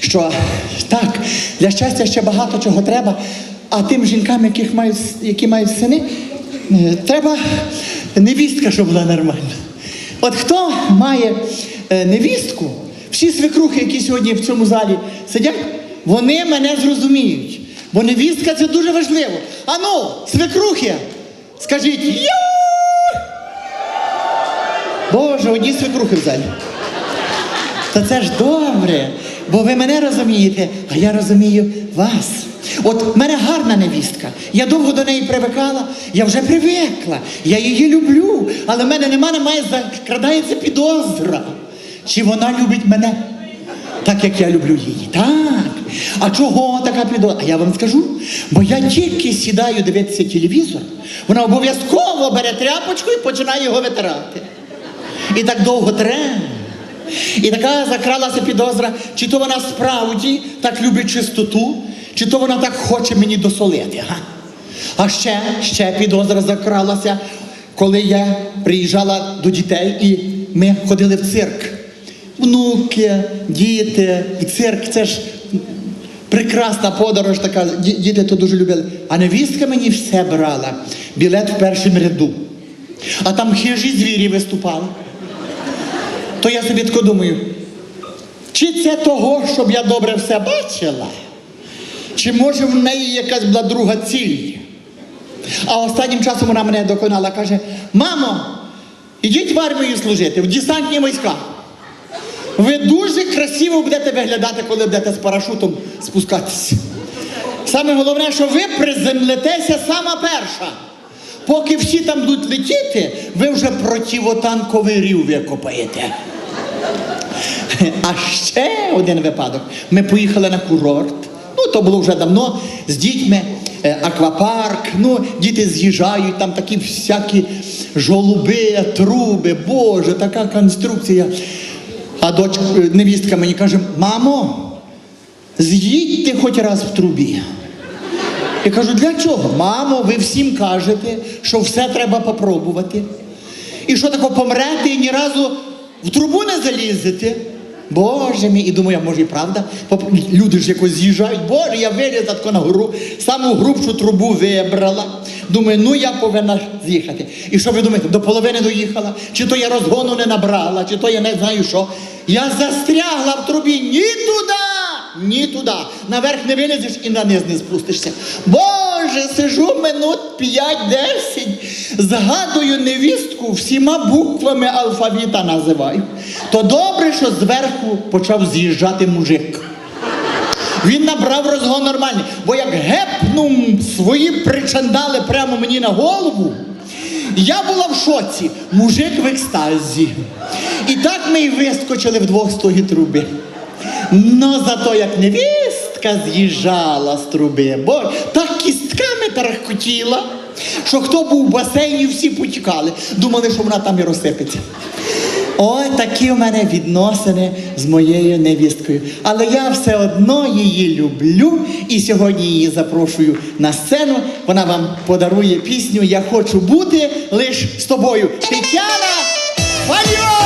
що так, для щастя ще багато чого треба, а тим жінкам, яких мають, які мають сини, е, треба невістка, щоб була нормальна. От хто має е, невістку, всі свекрухи, які сьогодні в цьому залі сидять, вони мене зрозуміють. Бо невістка це дуже важливо. Ану, свекрухи, скажіть! Боже, одні свекрухи в залі. Та це ж добре, бо ви мене розумієте, а я розумію вас. От в мене гарна невістка. Я довго до неї привикала, я вже привикла, я її люблю, але в мене нема, немає, закрадається підозра. Чи вона любить мене? Так як я люблю її. Так. А чого така підозра? А я вам скажу, бо я тільки сідаю дивитися телевізор, вона обов'язково бере тряпочку і починає його витирати. І так довго треба. І така закралася підозра, чи то вона справді так любить чистоту, чи то вона так хоче мені досолити. Га? А ще, ще підозра закралася, коли я приїжджала до дітей і ми ходили в цирк. Внуки, діти, в цирк це ж прекрасна подорож така, діти то дуже любили. А невістка мені все брала, білет в першому ряду. А там хижі звірі виступали. То я собі тако думаю, чи це того, щоб я добре все бачила? Чи може в неї якась була друга ціль? А останнім часом вона мене доконала, каже: мамо, ідіть в армію служити, в десантні війська. Ви дуже красиво будете виглядати, коли будете з парашутом спускатися. Саме головне, що ви приземлитеся сама перша. Поки всі там будуть летіти, ви вже противотанковий рів викопаєте. А ще один випадок. Ми поїхали на курорт. Ну, то було вже давно з дітьми. е, Аквапарк, ну, діти з'їжджають, там такі всякі жолуби, труби, Боже, така конструкція. А дочка, е, невістка мені каже: мамо, з'їдьте хоч раз в трубі. Я кажу, для чого? Мамо, ви всім кажете, що все треба попробувати. І що таке помрете і ні разу в трубу не залізете. Боже мій, і думаю, а може і правда. Люди ж якось з'їжджають, боже, я вилізла тако на гору, саму грубшу трубу вибрала. Думаю, ну я повинна з'їхати. І що ви думаєте, до половини доїхала? Чи то я розгону не набрала, чи то я не знаю що. Я застрягла в трубі ні туди, ні туди. Наверх не вилізеш і на низ не спустишся. Боже, сижу минут 5-10, згадую невістку, всіма буквами алфавіта називаю. То добре, що зверху почав з'їжджати мужик. Він набрав розгон нормальний, бо як гепнув свої причандали прямо мені на голову, я була в шоці, мужик в екстазі. І так ми й вискочили вдвох з тої труби. Ну зато як невістка з'їжджала з труби, бо так кістками тарахкотіла, що хто був в басейні, всі потікали. Думали, що вона там і розсипеться. Ой, такі в мене відносини з моєю невісткою. Але я все одно її люблю і сьогодні її запрошую на сцену. Вона вам подарує пісню Я хочу бути лиш з тобою. Тетяна Фальо!